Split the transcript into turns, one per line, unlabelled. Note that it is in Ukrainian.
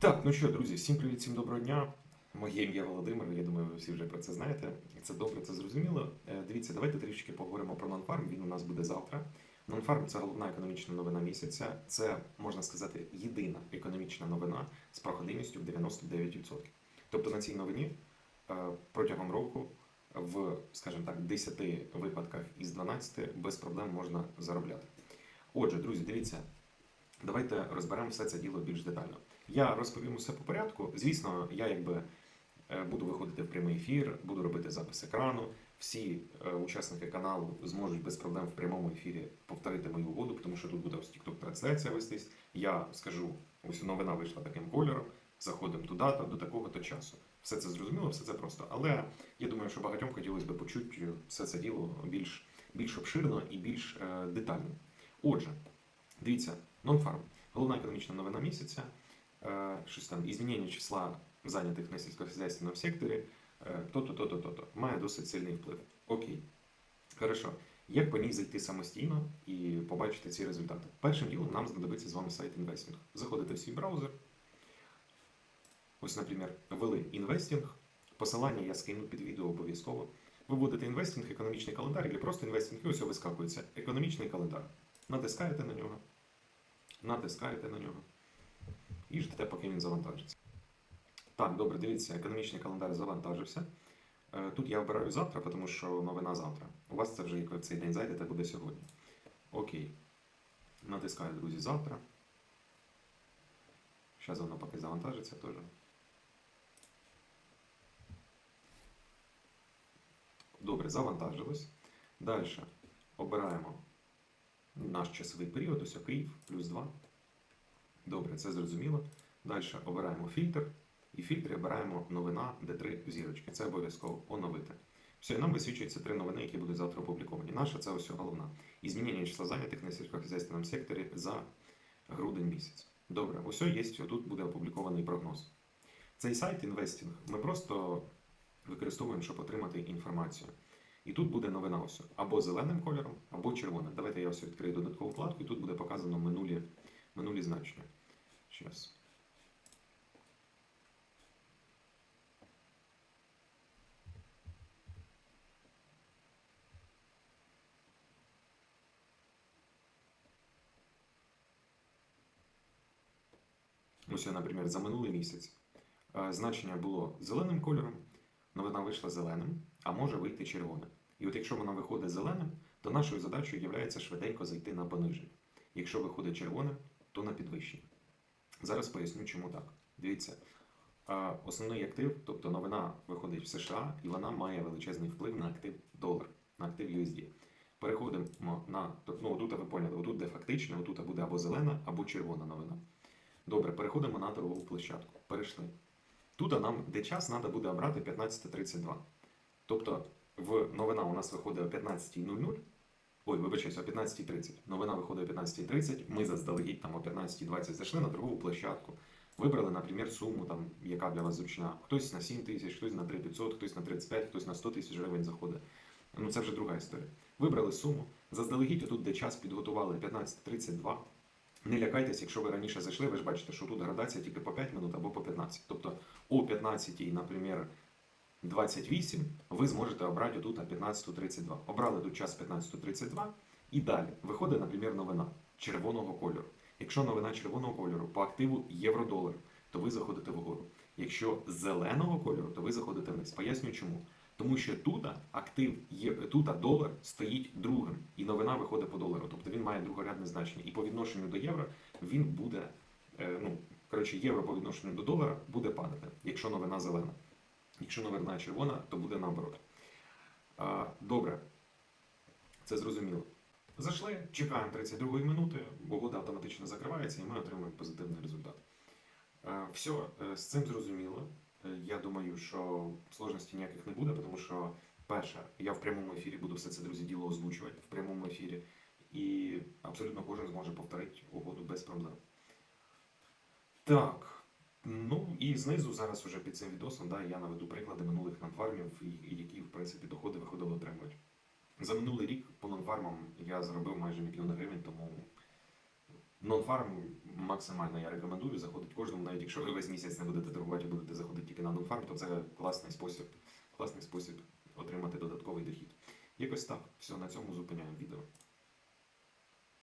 Так, ну що, друзі, всім привіт, всім доброго дня. Моє ім'я Володимир, я думаю, ви всі вже про це знаєте. Це добре, це зрозуміло. Е, Дивіться, давайте трішки поговоримо про нонфарм. Він у нас буде завтра. Нонфарм це головна економічна новина місяця. Це, можна сказати, єдина економічна новина з проходимістю в 99%. Тобто на цій новині е, протягом року в, скажімо так, 10 випадках із 12 без проблем можна заробляти. Отже, друзі, дивіться, давайте розберемо все це діло більш детально. Я розповім усе по порядку. Звісно, я якби е, буду виходити в прямий ефір, буду робити запис екрану. Всі е, учасники каналу зможуть без проблем в прямому ефірі повторити мою угоду, тому що тут буде ось TikTok трансляція вестись. Я скажу, ось новина вийшла таким кольором. Заходимо туди та до такого-то часу. Все це зрозуміло, все це просто. Але я думаю, що багатьом хотілося б почути все це діло більш, більш обширно і більш е, детально. Отже, дивіться, нонфарм. Головна економічна новина місяця. Е, щось там, ізмінення числа зайнятих на сільськогосподарському секторі, е, то-то, то-то, то-то. Має досить сильний вплив. Окей. Хорошо. Як по ній зайти самостійно і побачити ці результати? Першим ділом нам знадобиться з вами сайт інвестінг. Заходите в свій браузер. Ось, наприклад, ввели інвестінг. Посилання я скину під відео обов'язково. Ви вводите інвестінг, економічний календар, або просто інвестінг, і ось вискакується економічний календар. Натискаєте на нього. Натискаєте на нього і ждете, поки він завантажиться. Так, добре, дивіться, економічний календар завантажився. Е, Тут я обираю завтра, тому що новина завтра. У вас це вже як ви в цей день зайдете, буде сьогодні. Окей. Натискаю, друзі, завтра. Зараз воно поки завантажиться теж. Добре, завантажилось. Далі обираємо наш часовий період, ось Київ, плюс 2. Добре, це зрозуміло. Далі обираємо фільтр. І в фільтрі обираємо новина, де три зірочки. Це обов'язково оновити. Все, і нам висвічуються три новини, які будуть завтра опубліковані. Наша це ось головна. І змінення числа зайнятих на сільськогосподарському секторі за грудень місяць. Добре, ось є, тут буде опублікований прогноз. Цей сайт інвестінг ми просто використовуємо, щоб отримати інформацію. І тут буде новина ось або зеленим кольором, або червоним. Давайте я ось відкрию додаткову вкладку, і тут буде показано минулі, минулі значення. Зараз. Ось, наприклад, за минулий місяць е, значення було зеленим кольором, новина вийшла зеленим, а може вийти червоним. І от якщо вона виходить зеленим, то нашою задачею є швиденько зайти на пониження. Якщо виходить червоним, то на підвищення. Зараз поясню, чому так. Дивіться, основний актив, тобто новина виходить в США, і вона має величезний вплив на актив долар, на актив USD. Переходимо на ну, отут ви поняли, отут де фактично, отут буде або зелена, або червона новина. Добре, переходимо на торгову площадку. Перейшли. Тут нам де час треба буде обрати 15.32. Тобто в новина у нас виходить о 15.00. Ой, вибачаюсь, о 15.30. Новина виходить о 15.30. Ми заздалегідь там о 15.20 зайшли на торгову площадку. Вибрали, наприклад, суму, там, яка для вас зручна. Хтось на 7 тисяч, хтось на 3500, хтось на 35, хтось на 100 тисяч гривень заходить. Ну це вже друга історія. Вибрали суму. Заздалегідь тут, де час підготували 15.32. Не лякайтесь, якщо ви раніше зайшли, ви ж бачите, що тут градація тільки по 5 минут або по 15. Тобто о 15, наприклад, 28 ви зможете обрати тут на 15.32. Обрали тут час 15.32 і далі виходить, наприклад, новина червоного кольору. Якщо новина червоного кольору по активу євро-долар, то ви заходите вгору. Якщо зеленого кольору, то ви заходите вниз. Поясню чому. Тому що тут актив є тут долар стоїть другим, і новина виходить по долару. Тобто він має другорядне значення. І по відношенню до євро він буде, е, ну коротше, євро по відношенню до долара буде падати, якщо новина зелена. Якщо новина червона, то буде наоборот. Добре, це зрозуміло. Зайшли, чекаємо 32 минути, угода автоматично закривається, і ми отримуємо позитивний результат. Е, Все, з цим зрозуміло. Е, Я думаю, що сложностей ніяких не буде, тому що, перше, я в прямому ефірі буду все це, друзі, діло озвучувати в прямому ефірі. І абсолютно кожен зможе повторити угоду без проблем. Так. Ну і знизу зараз уже під цим відосом да, я наведу приклади минулих і які, в принципі, доходи виходили отримують. За минулий рік по нонфармам я заробив майже мільйон гривень, тому Нонфарм максимально я рекомендую заходить кожному, навіть якщо ви весь місяць не будете торгувати, будете заходити тільки на нонфарм, то це класний спосіб, класний спосіб отримати додатковий дохід. Якось так. Все, на цьому зупиняємо відео.